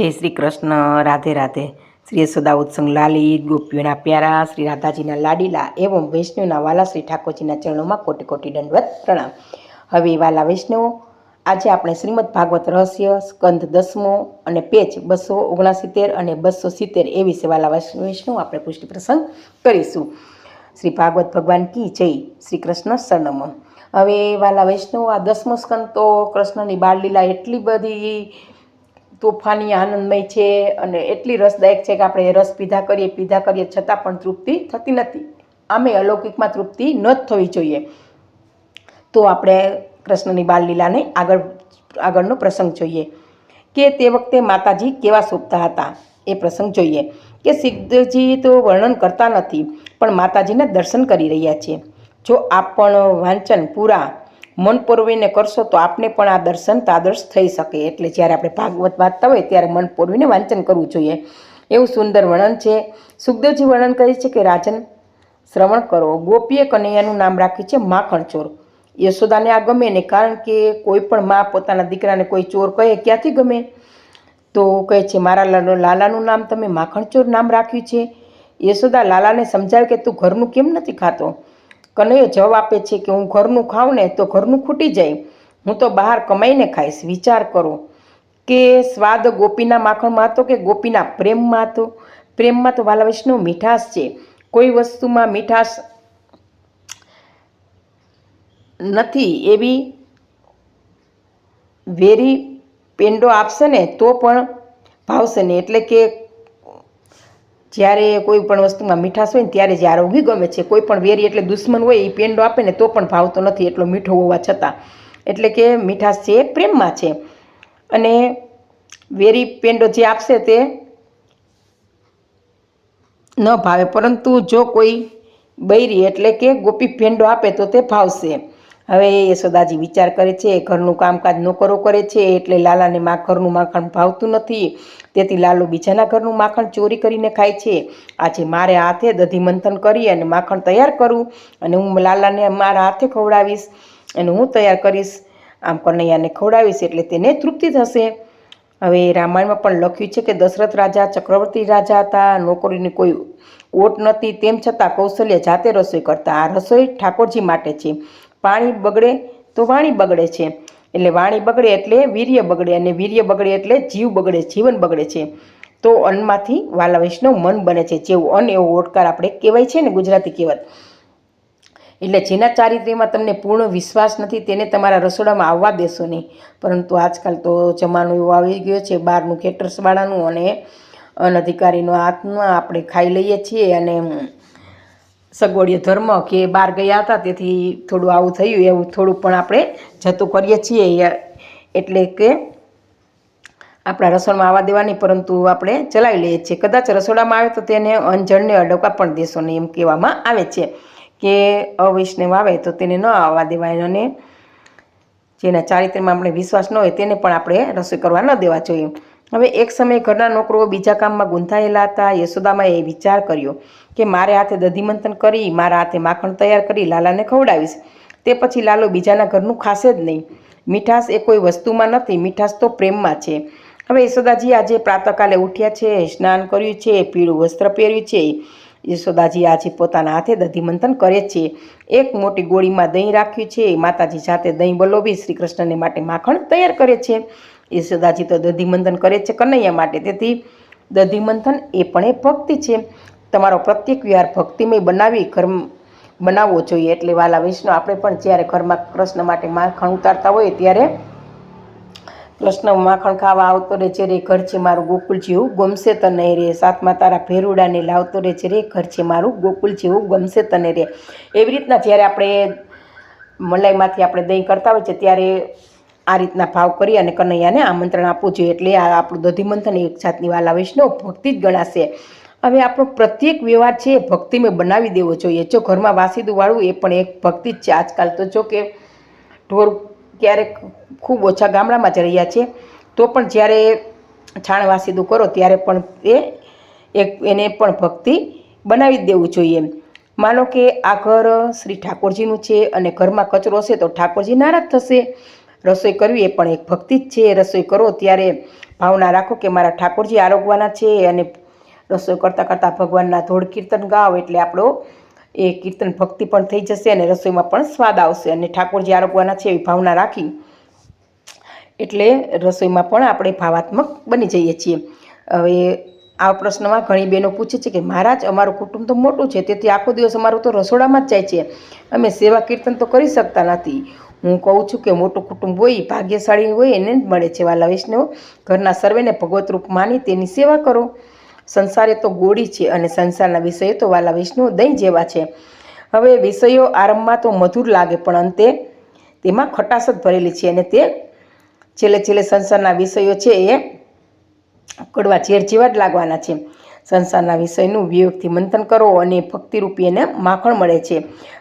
જય શ્રી કૃષ્ણ, રાધે રાધે. શ્રી યશોદા ઉત્સંગ લાલી, ગોપીઓના પ્યારા, શ્રી રાધાજીના લાડીલા એવમ વૈષ્ણવના વાલા શ્રી ઠાકોરજીના ચરણોમાં કોટી કોટી દંડવત પ્રણામ. હવે વાલા વૈષ્ણવો, આજે આપણે શ્રીમદ ભાગવત રહસ્ય સ્કંધ દસમો અને પેજ બસો ઓગણસિત્તેર અને બસો સિત્તેર એ વિશે વાલા વૈષ્ણવ આપણે પુષ્ટિ પ્રસંગ કરીશું. શ્રી ભાગવત ભગવાન કી જય, શ્રી કૃષ્ણ શરણમ હવે વાલા વૈષ્ણવ, આ દસમો સ્કંદ તો કૃષ્ણની બાળલીલા એટલી બધી તોફાની આનંદમય છે અને એટલી રસદાયક છે કે આપણે રસ પીધા કરીએ પીધા કરીએ છતાં પણ તૃપ્તિ થતી નથી. આમે અલૌકિકમાં તૃપ્તિ ન થવી જોઈએ. તો આપણે કૃષ્ણની બાલલીલાને આગળ, આગળનો પ્રસંગ જોઈએ. કે તે વખતે માતાજી કેવા શોભતા હતા એ પ્રસંગ જોઈએ. કે સિદ્ધજી તો વર્ણન કરતા નથી, પણ માતાજીના દર્શન કરી રહ્યા છે. જો આપણ પણ વાંચન પૂરા મન પોરવીને કરશો તો આપને પણ આ દર્શન તાદર્શ થઈ શકે. એટલે જ્યારે આપણે ભાગવત વાંચતા હોય ત્યારે મન પૂરવીને વાંચન કરવું જોઈએ. એવું સુંદર વર્ણન છે. સુખદેવજી વર્ણન કરે છે કે, રાજન, શ્રવણ કરો. ગોપીએ કનૈયાનું નામ રાખ્યું છે માખણ ચોર યશોદાને આ ગમે ને કારણ કે કોઈ પણ મા પોતાના દીકરાને કોઈ ચોર કહે, ક્યાંથી ગમે? તો કહે છે, મારા લાલો, લાલાનું નામ તમે માખણ ચોર નામ રાખ્યું છે. યશોદા લાલાને સમજાવે કે, તું ઘરનું કેમ નથી ખાતો? કનૈયો જવાબ આપે છે કે હું ઘરનું ખાઉં ને તો ઘરનું ખૂટી જાય. હું તો બહાર કમાઈને ખાઈશ. વિચાર કરો કે સ્વાદ ગોપીના માખણમાં હતો કે ગોપીના પ્રેમમાં હતો? પ્રેમમાં તો વાલા વૈષ્ણવ મીઠાશ છે. કોઈ વસ્તુમાં મીઠાશ નથી એવી વેરી પેંડો આપશે ને તો પણ ભાવશે ને. એટલે કે જ્યારે કોઈ પણ વસ્તુમાં મીઠાશ હોય ને ત્યારે જ આરોગી ગમે છે, કોઈ પણ વેરી એટલે દુશ્મન હોય એ પેંડો આપે ને તો પણ ભાવતો નથી એટલો મીઠો હોવા છતાં. એટલે કે મીઠાશ છે પ્રેમમાં છે. અને વેરી પેંડો જે આપશે તે ન ભાવે. પરંતુ જો કોઈ બૈરી એટલે કે ગોપી પેંડો આપે તો તે ભાવશે. હવે યશોદાજી વિચાર કરે છે, ઘરનું કામકાજ નોકરો કરે છે, એટલે લાલાને મા ઘરનું માખણ ભાવતું નથી. તેથી લાલુ બીજાના ઘરનું માખણ ચોરી કરીને ખાય છે. આજે મારે હાથે દધી મંથન કરી અને માખણ તૈયાર કરું અને હું લાલાને મારા હાથે ખવડાવીશ અને હું તૈયાર કરીશ. આમ કનૈયાને ખવડાવીશ એટલે તેને તૃપ્તિ થશે. હવે રામાયણમાં પણ લખ્યું છે કે દશરથ રાજા, ચક્રવર્તી રાજા હતા. નોકરીની કોઈ ઓટ નથી. તેમ છતાં કૌશલ્ય જાતે રસોઈ કરતા આ રસોઈ ઠાકોરજી માટે છે. પાણી બગડે તો વાણી બગડે છે. એટલે વાણી બગડે એટલે વીર્ય બગડે અને વીર્ય બગડે એટલે જીવ બગડે, જીવન બગડે છે. તો અન્નમાંથી વાલા વૈષ્ણવ મન બને છે. જેવું અન્ન એવો ઓટકાર આપણે કહેવાય છે ને ગુજરાતી કહેવત. એટલે જેના ચારિત્ર્યમાં તમને પૂર્ણ વિશ્વાસ નથી તેને તમારા રસોડામાં આવવા દેશો નહીં. પરંતુ આજકાલ તો જમાનો એવો આવી ગયો છે, બહારનું કેટર્સવાળાનું અને અનધિકારીનો હાથમાં આપણે ખાઈ લઈએ છીએ અને સગવડીય ધર્મ કે બહાર ગયા હતા, તેથી થોડું આવું થયું, એવું થોડું પણ આપણે જતું કરીએ છીએ. એટલે કે આપણા રસોડામાં આવવા દેવાની, પરંતુ આપણે ચલાવી લઈએ છીએ. કદાચ રસોડામાં આવે તો તેને અંજણને અડકવા પણ દેશો નહીં એમ કહેવામાં આવે છે કે અવૈષ્ણવ આવે તો તેને ન આવવા દેવાય અને જેના ચારિત્ર્યમાં આપણે વિશ્વાસ ન હોય તેને પણ આપણે રસોઈ કરવા ન દેવા જોઈએ. હવે એક સમયે ઘરના નોકરો બીજા કામમાં ગૂંથાયેલા હતા. યશોદામાં એ વિચાર કર્યો કે મારે હાથે દધીમંથન કરી, મારા હાથે માખણ તૈયાર કરી લાલાને ખવડાવીશ. તે પછી લાલો બીજાના ઘરનું ખાશે જ નહીં. મીઠાશ એ કોઈ વસ્તુમાં નથી, મીઠાશ તો પ્રેમમાં છે. હવે યશોદાજી આજે પ્રાતકાલે ઉઠ્યા છે, સ્નાન કર્યું છે, પીળું વસ્ત્ર પહેર્યું છે. યશોદાજી આજે પોતાના હાથે દધીમંથન કરે છે. એક મોટી ગોળીમાં દહીં રાખ્યું છે. માતાજી જાતે દહીં બલોવી શ્રી કૃષ્ણને માટે માખણ તૈયાર કરે છે. યશોદાજી તો દધિમંથન કરે છે કનૈયા માટે. તેથી દધિમંથન એ પણ એ ભક્તિ છે. તમારો પ્રત્યેક વિહાર ભક્તિમય બનાવી ઘર બનાવવો જોઈએ. એટલે વાલા વૈષ્ણવ, આપણે પણ જ્યારે ઘરમાં કૃષ્ણ માટે માખણ ઉતારતા હોય ત્યારે કૃષ્ણ માખણ ખાવા આવતો રહે છે. રે ઘર છે મારું ગોકુલ જેવું ગમશે તને રે. સાતમાં તારા ભેરુડાને લાવતો રહે છે. રે ઘર છે મારું ગોકુલ જેવું ગમશે તને રે. એવી રીતના જ્યારે આપણે મલાઈમાંથી આપણે દહીં કરતા હોય છે, ત્યારે આ રીતના ભાવ કરી અને કનૈયાને આમંત્રણ આપવું જોઈએ. એટલે આ આપણું દધીમંથન એક જાતની વાલા વૈષ્ણવ ભક્તિ જ ગણાશે. હવે આપણો પ્રત્યેક વ્યવહાર છે એ ભક્તિમય બનાવી દેવો જોઈએ. જો ઘરમાં વાસીદું વાળવું એ પણ એક ભક્તિ જ છે. આજકાલ તો જો કે ઢોર ક્યારેક ખૂબ ઓછા ગામડામાં જ રહ્યા છે. તો પણ જ્યારે છાણ વાસીદું કરો ત્યારે પણ એ એક એને પણ ભક્તિ બનાવી દેવું જોઈએ. માનો કે આ ઘર શ્રી ઠાકોરજીનું છે અને ઘરમાં કચરો હશે તો ઠાકોરજી નારાજ થશે. રસોઈ કરવી એ પણ એક ભક્તિ જ છે. રસોઈ કરો ત્યારે ભાવના રાખો કે મારા ઠાકોરજી આરોગવાના છે અને રસોઈ કરતાં કરતાં ભગવાનના ધોળ કીર્તન ગાઓ એટલે આપણો એ કીર્તન ભક્તિ પણ થઈ જશે અને રસોઈમાં પણ સ્વાદ આવશે અને ઠાકોરજી આરોગવાના છે એવી ભાવના રાખી એટલે રસોઈમાં પણ આપણે ભાવાત્મક બની જઈએ છીએ. હવે આ પ્રશ્નમાં ઘણી બહેનો પૂછે છે કે મહારાજ, અમારું કુટુંબ તો મોટું છે, તેથી આખો દિવસ અમારું તો રસોડામાં જ જાય છે. અમે સેવા કીર્તન તો કરી શકતા નથી. હું કહું છું કે મોટું કુટુંબ હોય ભાગ્યશાળી હોય, એને જ મળે છે વાલા વૈષ્ણવ. ઘરના સર્વેને ભગવત રૂપ માની તેની સેવા કરો. સંસાર તો ગોળી છે અને સંસારના વિષયો તો વાલા વૈષ્ણવ દહીં જેવા છે. હવે વિષયો આરંભમાં તો મધુર લાગે, પણ અંતે તેમાં ખટાશ જ ભરેલી છે અને તે છેલ્લે છેલ્લે સંસારના વિષયો છે એ કડવા ઝેર જેવા જ લાગવાના છે. સંસારના વિષયનું વિવેકથી મંથન કરો અને ભક્તિરૂપી એને માખણ મળે છે.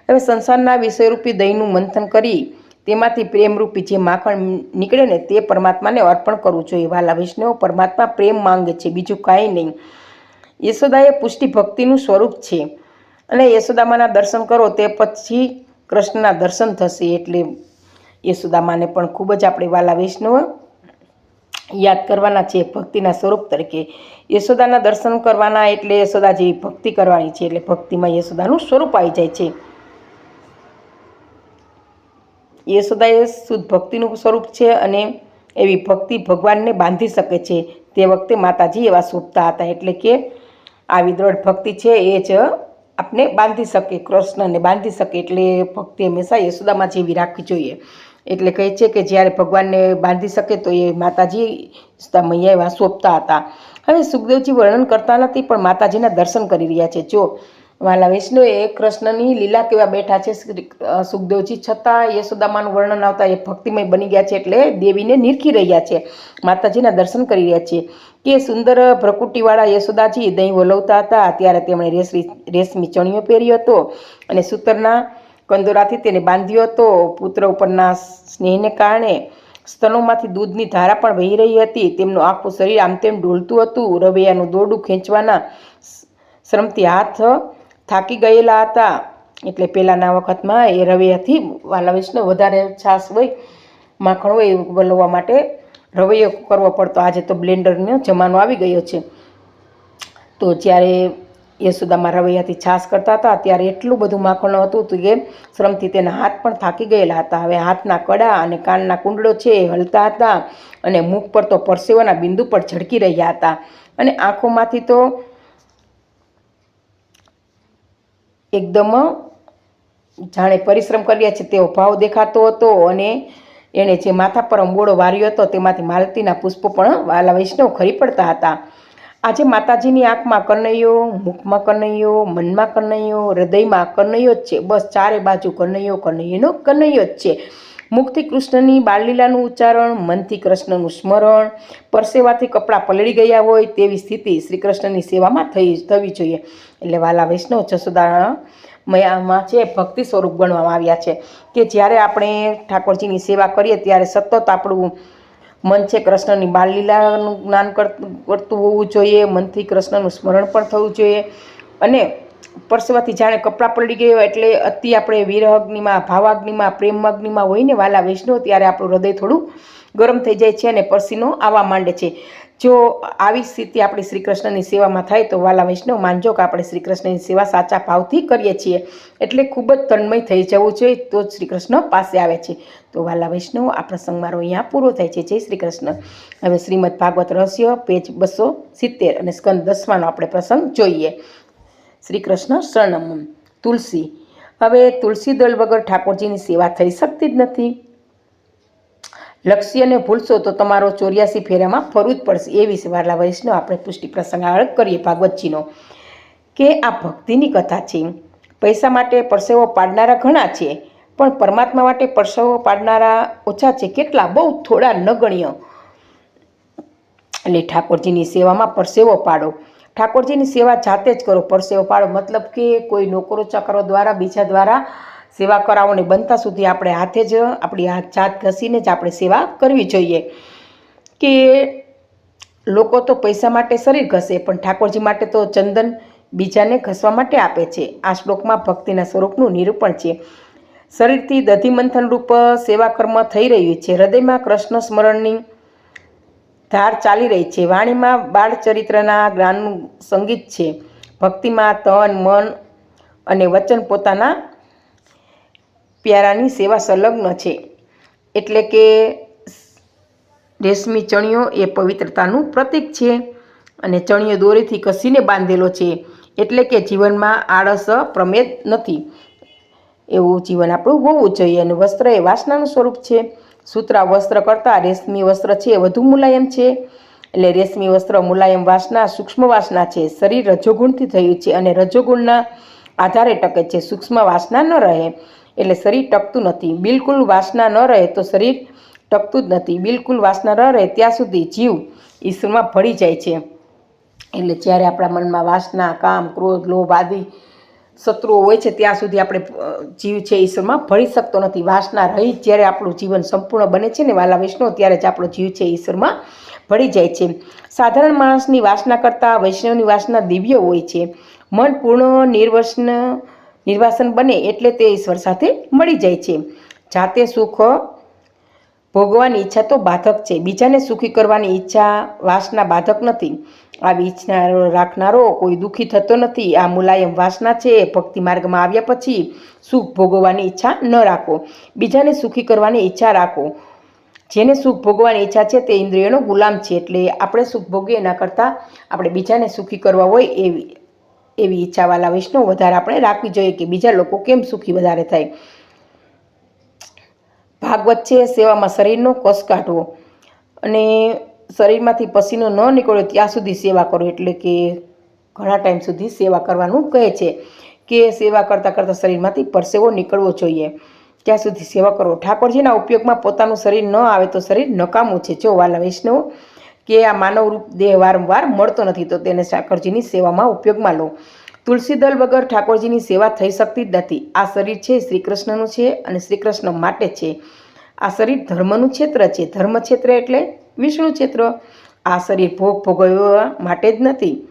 હવે સંસારના વિષયરૂપી દહીંનું મંથન કરી તેમાંથી પ્રેમરૂપી જે માખણ નીકળે ને તે પરમાત્માને અર્પણ કરવું જોઈએ વાલા વૈષ્ણવ પરમાત્મા પ્રેમ માંગે છે. બીજું કાંઈ નહીં. યશોદા એ પુષ્ટિ ભક્તિનું સ્વરૂપ છે અને યશોદામાના દર્શન કરો તે પછી કૃષ્ણના દર્શન થશે એટલે યશોદામાને પણ ખૂબ જ આપણે વાલા વૈષ્ણવ યાદ કરવાના છે ભક્તિના સ્વરૂપ તરીકે. યશોદાના દર્શન કરવાના એટલે યશોદા જેવી ભક્તિ કરવાની છે એટલે ભક્તિમાં યશોદાનું સ્વરૂપ આવી જાય છે. યશોદા એ શુદ્ધ ભક્તિનું સ્વરૂપ છે અને એવી ભક્તિ ભગવાનને બાંધી શકે છે. તે વખતે માતાજી એવા શોભતા હતા. એટલે કે આવી દ્રઢ ભક્તિ છે એ જ આપને બાંધી શકે, કૃષ્ણને બાંધી શકે. એટલે ભક્તિ હંમેશા યશોદામાં જેવી રાખવી જોઈએ. એટલે કહે છે કે જ્યારે ભગવાનને બાંધી શકે તો એ માતાજી મૈયા એવા શોભતા હતા. હવે સુખદેવજી વર્ણન કરતા નથી પણ માતાજીના દર્શન કરી રહ્યા છે. જો વાલા વિષ્ણુ એ કૃષ્ણની લીલા કેવા બેઠા છે સુખદેવજી, છતાં યશોદામાનું વર્ણન આવતા એ ભક્તિમય બની ગયા છે એટલે દેવીને નિરખી રહ્યા છે. માતાજીના દર્શન કરી રહ્યા છે. કે સુંદર ભ્રકુટીવાળા યશોદાજી દહીં વલવતા હતા, ત્યારે તેમણે રેશમી રેશમી ચણિયો પહેર્યો હતો અને સૂતરના કંદોરાથી તેને બાંધ્યો હતો. પુત્ર ઉપરના સ્નેહને કારણે સ્તનોમાંથી દૂધની ધારા પણ વહી રહી હતી. તેમનું આખું શરીર આમ તેમ ડોલતું હતું. રવૈયાનું દોરડું ખેંચવાના શ્રમથી હાથ થાકી ગયેલા હતા. એટલે પહેલાંના વખતમાં એ રવૈયાથી વાલા વૈષ્ણવ વધારે છાશ હોય, માખણ હોય એવું વલોવવા માટે રવૈયો કરવો પડતો. આજે તો બ્લેન્ડરનો જમાનો આવી ગયો છે. તો જ્યારે યશોદામાં રવૈયાથી છાશ કરતા હતા, ત્યારે એટલું બધું માખણ હતું તો કે શ્રમથી તેના હાથ પણ થાકી ગયેલા હતા. હવે હાથના કડા અને કાનના કુંડળો છે એ હલતા હતા અને મુખ પર તો પરસેવાના બિંદુ પર ઝળકી રહ્યા હતા. અને આંખોમાંથી તો એકદમ જાણે પરિશ્રમ કર્યા છે તેવો ભાવ દેખાતો હતો અને એણે જે માથા પર અંબોળો વાર્યો હતો તેમાંથી માલતીના પુષ્પો પણ વાલા વૈષ્ણવ ખરી પડતા હતા. આજે માતાજીની આંખમાં કનૈયો, મુખમાં કનૈયો, મનમાં કનૈયો, હૃદયમાં કનૈયો જ છે. બસ ચારે બાજુ કનૈયો, કનૈયોનો કનૈયો જ છે. મુખથી કૃષ્ણની બાળલીલાનું ઉચ્ચારણ મનથી કૃષ્ણનું સ્મરણ, પરસેવાથી કપડાં પલળી ગયા હોય તેવી સ્થિતિ શ્રી કૃષ્ણની સેવામાં થઈ, થવી જોઈએ. એટલે વાલા વૈષ્ણવ જસોદા મયામાં છે, ભક્તિ સ્વરૂપ ગણવામાં આવ્યા છે કે જ્યારે આપણે ઠાકોરજીની સેવા કરીએ ત્યારે સતત આપણું મન છે કૃષ્ણની બાળલીલાનું જ્ઞાન કર- કરતું હોવું જોઈએ મનથી કૃષ્ણનું સ્મરણ પણ થવું જોઈએ અને પરસેવાથી જાણે કપડાં પલળી ગયા હોય એટલે અતિ આપણે વિરહગ્નિમાં ભાવાગ્નિમાં પ્રેમાગ્નિમાં હોય ને વાલા વૈષ્ણવ ત્યારે આપણું હૃદય થોડું ગરમ થઈ જાય છે અને પરસીનો આવવા માંડે છે. જો આવી સ્થિતિ આપણી શ્રી કૃષ્ણની સેવામાં થાય તો વાલા વૈષ્ણવ માનજો કે આપણે શ્રી કૃષ્ણની સેવા સાચા ભાવથી કરીએ છીએ. એટલે ખૂબ જ તન્મય થઈ જવું જોઈએ તો જ શ્રી કૃષ્ણ પાસે આવે છે. તો વાલા વૈષ્ણવ, આ પ્રસંગ મારો અહીંયા પૂરો થાય છે. જય શ્રી કૃષ્ણ હવે શ્રીમદ ભાગવત રહસ્ય, પેજ બસો સિત્તેર અને સ્કંદ દસમાનો આપણે પ્રસંગ જોઈએ. શ્રી કૃષ્ણ શરણમ. તુલસી. હવે તુલસી દળ વગર ઠાકોરજીની સેવા થઈ શકતી જ નથી. લક્ષ્યને ભૂલશો તો તમારો ચોર્યાસી ફેરામાં ફરવું જ પડશે એ વિશે વારલા વૈષ્ણવ. આપણે પુષ્ટિ પ્રસંગ આગળ કરીએ ભાગવતજીનો. કે આ ભક્તિની કથા છે. પૈસા માટે પરસેવો પાડનારા ઘણા છે, પણ પરમાત્મા માટે પરસેવો પાડનારા ઓછા છે. કેટલા? બહુ થોડા નગણ્ય. એટલે ઠાકોરજીની સેવામાં પરસેવો પાડો. ઠાકોરજીની સેવા જાતે જ કરો. પરસેવો પાડો. મતલબ કે કોઈ નોકરો ચાકરો દ્વારા, બીજા દ્વારા સેવા કરાવોને બનતા સુધી આપણે હાથે જ, આપણી હાથ જાત ઘસીને જ આપણે સેવા કરવી જોઈએ. કે લોકો તો પૈસા માટે શરીર ઘસે, પણ ઠાકોરજી માટે તો ચંદન બીજાને ઘસવા માટે આપે છે. આ શ્લોકમાં ભક્તિના સ્વરૂપનું નિરૂપણ છે. શરીરથી દધિમંથન રૂપ સેવા કર્મ થઈ રહ્યું છે. હૃદયમાં કૃષ્ણ સ્મરણની ધાર ચાલી રહી છે. વાણીમાં બાળ ચરિત્રના જ્ઞાનનું સંગીત છે. ભક્તિમાં તન, મન અને વચન પોતાના પ્યારાની સેવા સંલગ્ન છે. એટલે કે રેશમી ચણિયો એ પવિત્રતાનું પ્રતીક છે અને ચણિયો દોરીથી કસીને બાંધેલો છે. એટલે કે જીવનમાં આળસ પ્રમેદ નથી. એવું જીવન આપણું હોવું જોઈએ અને વસ્ત્ર એ વાસનાનું સ્વરૂપ છે. સૂત્રા વસ્ત્ર કરતાં, રેશમી વસ્ત્ર છે વધુ મુલાયમ છે. એટલે રેશમી વસ્ત્ર મુલાયમ વાસના, સૂક્ષ્મ વાસના છે. શરીર રજોગુણથી થયું છે અને રજોગુણના આધારે ટકે છે. સૂક્ષ્મ વાસના ન રહે એટલે શરીર ટકતું નથી. બિલકુલ વાસના ન રહે તો શરીર ટકતું જ નથી. બિલકુલ વાસના ન રહે ત્યાં સુધી જીવ ઈશ્વરમાં ભળી જાય છે. એટલે જ્યારે આપણા મનમાં વાસના, કામ, ક્રોધ, લોભ આદિ શત્રુઓ હોય છે, ત્યાં સુધી આપણે જીવ છે ઈશ્વરમાં ભળી શકતો નથી. વાસના રહી જ્યારે આપણું જીવન સંપૂર્ણ બને છે ને, વાલા વૈષ્ણવ ત્યારે જ આપણો જીવ છે ઈશ્વરમાં ભળી જાય છે. સાધારણ માણસની વાસના કરતાં વૈષ્ણવની વાસના દિવ્ય હોય છે. મન પૂર્ણ, નિર્વસન, નિર્વાસન બને એટલે તે ઈશ્વર સાથે મળી જાય છે. જાતે સુખ ભોગવાની ઈચ્છા તો બાધક છે. બીજાને સુખી કરવાની ઈચ્છા વાસના બાધક નથી. આવી ઈચ્છા રાખનારો કોઈ દુઃખી થતો નથી. આ મુલાયમ વાસના છે. ભક્તિ માર્ગમાં આવ્યા પછી સુખ ભોગવવાની ઈચ્છા ન રાખો. બીજાને સુખી કરવાની ઈચ્છા રાખો. જેને સુખ ભોગવવાની ઈચ્છા છે તે ઇન્દ્રિયોનો ગુલામ છે. એટલે આપણે સુખ ભોગીએ એના કરતાં આપણે બીજાને સુખી કરવા હોય એવી એવી ઈચ્છાવાળા વૈષ્ણવ વધારે આપણે રાખવી જોઈએ કે બીજા લોકો કેમ સુખી વધારે થાય. ભાગવત છે, સેવામાં શરીરનો કસ કાઢવો. અને શરીરમાંથી પસીનો ન નીકળ્યો ત્યાં સુધી સેવા કરો, એટલે કે ઘણા ટાઈમ સુધી સેવા કરવાનું કહે છે કે સેવા કરતાં કરતાં શરીરમાંથી પરસેવો નીકળવો જોઈએ. ત્યાં સુધી સેવા કરો. ઠાકોરજીના ઉપયોગમાં પોતાનું શરીર ન આવે તો શરીર નકામું છે. જો વાલા વૈષ્ણવ કે આ માનવ રૂપ દેહ વારંવાર મળતો નથી, તો તેને ઠાકોરજીની સેવામાં ઉપયોગમાં લો. તુલસી દળ વગર ઠાકોરજીની સેવા થઈ શકતી જ નથી. આ શરીર છે શ્રી કૃષ્ણનું છે અને શ્રી કૃષ્ણ માટે છે. આ શરીર ધર્મનું ક્ષેત્ર છે. ધર્મ ક્ષેત્ર એટલે વિષ્ણુ ચિત્ર. આ શરીર ભોગ ભોગવવા માટે જ નથી.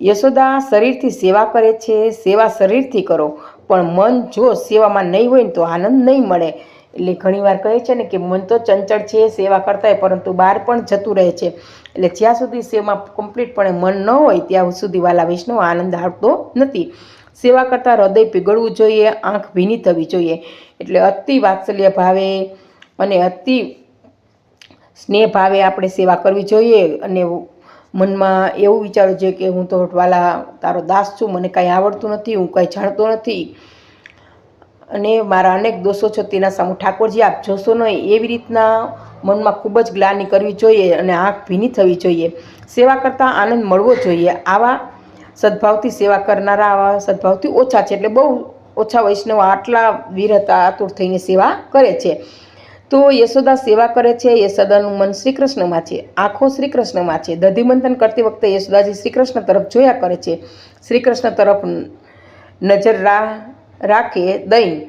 યશોદા શરીરથી સેવા કરે છે, સેવા શરીરથી કરો. પણ મન જો સેવામાં નહીં હોય ને તો આનંદ નહીં મળે. એટલે ઘણીવાર કહે છે ને કે મન તો ચંચળ છે, સેવા કરતા હોય, પરંતુ બહાર પણ જતું રહે છે. એટલે જ્યાં સુધી સેવામાં કમ્પ્લીટપણે મન ન હોય, ત્યાં સુધી વાલા વિષ્ણુ આનંદ આવતો નથી. સેવા કરતાં હૃદય પીગળવું જોઈએ, આંખ ભીની થવી જોઈએ. એટલે અતિ વાત્સલ્ય ભાવે અને અતિ સ્નેહ ભાવે આપણે સેવા કરવી જોઈએ અને મનમાં એવું વિચારવું જોઈએ કે હું તો વાલા તારો દાસ છું, મને કાંઈ આવડતું નથી, હું કાંઈ જાણતો નથી. અને મારા અનેક દોષો છે, તેના સામુ ઠાકોરજી આપ જોશો નહીં, એવી રીતના મનમાં ખૂબ જ ગ્લાની કરવી જોઈએ અને આંખ ભીની થવી જોઈએ. સેવા કરતાં આનંદ મળવો જોઈએ. આવા સદભાવથી સેવા કરનારા, આવા સદભાવથી ઓછા છે, એટલે બહુ ઓછા વૈષ્ણવ આટલા વીર હતા આતુર થઈને સેવા કરે છે. તો યશોદા સેવા કરે છે, યશોદાનું મન શ્રી કૃષ્ણમાં છે, આંખો શ્રી કૃષ્ણમાં છે. દધિમંથન કરતી વખતે યશોદાજી શ્રી કૃષ્ણ તરફ જોયા કરે છે. શ્રી કૃષ્ણ તરફ નજર રા, રાખે દહીં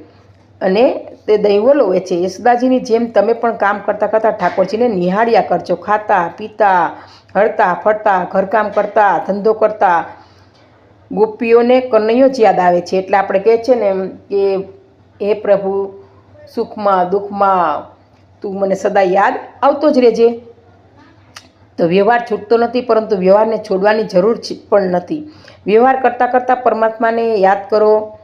અને તે દહીં ઓલવે છે. યશોદાજીની જેમ તમે પણ કામ કરતાં કરતાં ઠાકોરજીને નિહાળ્યા કરજો. ખાતા, પીતા, હળતા, ફરતા, ઘરકામ કરતા, ધંધો કરતા ગોપીઓને કનૈયો જ યાદ આવે છે. એટલે આપણે કહે છે ને કે, હે પ્રભુ સુખમાં, દુઃખમાં તું મને સદા યાદ આવતો જ રહેજે. તો વ્યવહાર છૂટતો નથી, પરંતુ વ્યવહારને છોડવાની જરૂર પણ નથી. વ્યવહાર કરતાં કરતાં પરમાત્માને યાદ કરો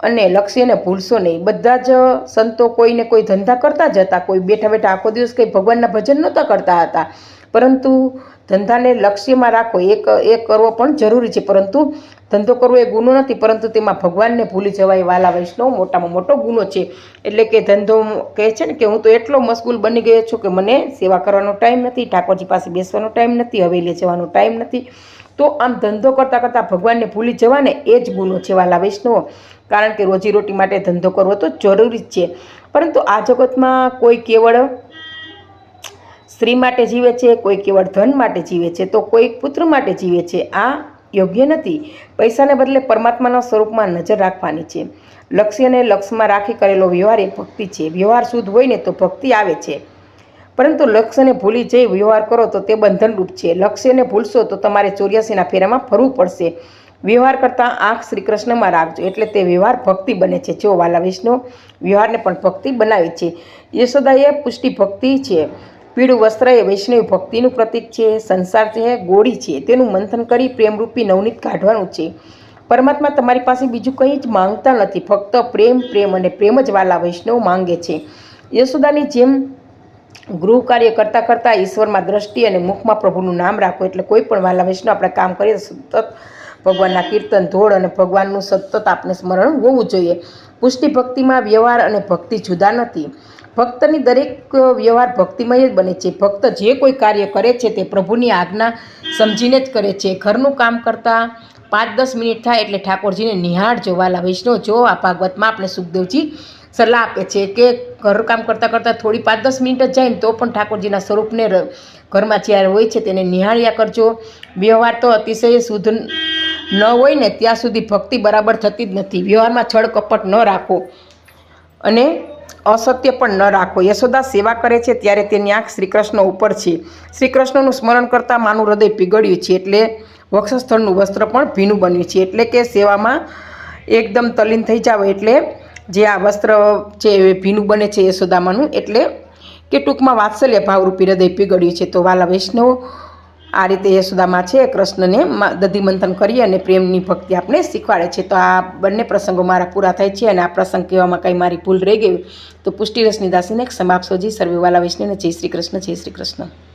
અને લક્ષ્યને ભૂલશો નહીં. બધા જ સંતો કોઈને કોઈ ધંધા કરતા જ હતા. કોઈ બેઠા બેઠા આખો દિવસ કંઈ ભગવાનના ભજન નહોતા કરતા હતા. પરંતુ ધંધાને લક્ષ્યમાં રાખો, એક એ કરવો પણ જરૂરી છે. પરંતુ ધંધો કરવો એ ગુનો નથી, પરંતુ તેમાં ભગવાનને ભૂલી જવાય વાલા વૈષ્ણવ મોટામાં મોટો ગુનો છે. એટલે કે ધંધો કહે છે ને કે હું તો એટલો મશગુલ બની ગયો છું કે મને સેવા કરવાનો ટાઈમ નથી, ઠાકોરજી પાસે બેસવાનો ટાઈમ નથી, હવેલી જવાનો ટાઈમ નથી. તો આમ ધંધો કરતાં કરતાં ભગવાનને ભૂલી જવાને એ જ ગુનો છે વાલા વૈષ્ણવો. કારણ કે રોજીરોટી માટે ધંધો કરવો તો જરૂરી જ છે. પરંતુ આ જગતમાં કોઈ કેવળ સ્ત્રી માટે જીવે છે, કોઈ કેવળ ધન માટે જીવે છે, તો કોઈ પુત્ર માટે જીવે છે, આ યોગ્ય નથી. પૈસાને બદલે પરમાત્માના સ્વરૂપમાં નજર રાખવાની છે. લક્ષ્યને લક્ષ્યમાં રાખી કરેલો વ્યવહાર એ ભક્તિ છે. વ્યવહાર શુદ્ધ હોય ને તો ભક્તિ આવે છે. પરંતુ લક્ષ્યને ભૂલી જઈ વ્યવહાર કરો તો તે બંધનરૂપ છે. લક્ષ્યને ભૂલશો તો તમારે ચોર્યાસીના ફેરામાં ફરવું પડશે. વ્યવહાર કરતાં આંખ શ્રી કૃષ્ણમાં રાખજો. એટલે તે વ્યવહાર ભક્તિ બને છે. જો વાલા વિષ્ણુ વ્યવહારને પણ ભક્તિ બનાવી છે. યશોદાએ પુષ્ટિ ભક્તિ છે. પીળું વસ્ત્ર એ વૈષ્ણવી ભક્તિનું પ્રતીક છે, સંસાર છે, ગોળી છે, તેનું મંથન કરી પ્રેમરૂપી નવનીત કાઢવાનું છે. પરમાત્મા તમારી પાસે બીજું કંઈ જ માંગતા નથી, ફક્ત પ્રેમ પ્રેમ અને પ્રેમ જ વાલા વૈષ્ણવ માંગે છે. યશોદાની જેમ ગૃહ કાર્ય કરતાં કરતાં ઈશ્વરમાં દ્રષ્ટિ અને મુખમાં પ્રભુનું નામ રાખો એટલે કોઈ પણ વાલા વૈષ્ણવ આપણે કામ કરીએ સતત ભગવાનના કીર્તન, ધોળ અને ભગવાનનું સતત આપણે સ્મરણ હોવું જોઈએ. પુષ્ટિ ભક્તિમાં વ્યવહાર અને ભક્તિ જુદા નથી. ભક્તની દરેક વ્યવહાર ભક્તિમય જ બને છે. ભક્ત જે કોઈ કાર્ય કરે છે તે પ્રભુની આજ્ઞા સમજીને જ કરે છે. ઘરનું કામ કરતાં પાંચ દસ મિનિટ થાય એટલે ઠાકોરજીને નિહાળ જોવાલા વૈષ્ણવ જો આ ભાગવતમાં આપણે સુખદેવજી સલાહ આપે છે કે ઘરકામ કરતાં કરતાં થોડી પાંચ દસ મિનિટ જ જાય ને તો પણ ઠાકોરજીના સ્વરૂપને ઘરમાં જ્યારે હોય છે તેને નિહાળ્યા કરજો. વ્યવહાર તો અતિશય શુદ્ધ ન હોય ને ત્યાં સુધી ભક્તિ બરાબર થતી જ નથી. વ્યવહારમાં છળ કપટ ન રાખો. અને અસત્ય પણ ન રાખો. યશોદા સેવા કરે છે ત્યારે તેની આંખ શ્રીકૃષ્ણ ઉપર છે. શ્રીકૃષ્ણનું સ્મરણ કરતાં માનું હૃદય પીગળ્યું છે એટલે વક્ષસ્થળનું વસ્ત્ર પણ ભીનું બન્યું છે. એટલે કે સેવામાં એકદમ તલીન થઈ જાવ એટલે જે આ વસ્ત્ર છે એ ભીનું બને છે યશોદામાનું. એટલે કે ટૂંકમાં વાત્સલ્ય ભાવરૂપી હૃદય પીગળ્યું છે. તો વાલા વૈષ્ણવ આ રીતે યશોદામાં છે, કૃષ્ણને દધી મંથન કરી અને પ્રેમની ભક્તિ આપણે શીખવાડે છે. તો આ બંને પ્રસંગો મારા પૂરા થાય છે અને આ પ્રસંગ કહેવામાં કંઈ મારી ભૂલ રહી ગઈ તો પુષ્ટિરસની દાસીને સમાપસોજી સર્વેવાલા વૈષ્ણવને જય શ્રી કૃષ્ણ, જય શ્રી કૃષ્ણ.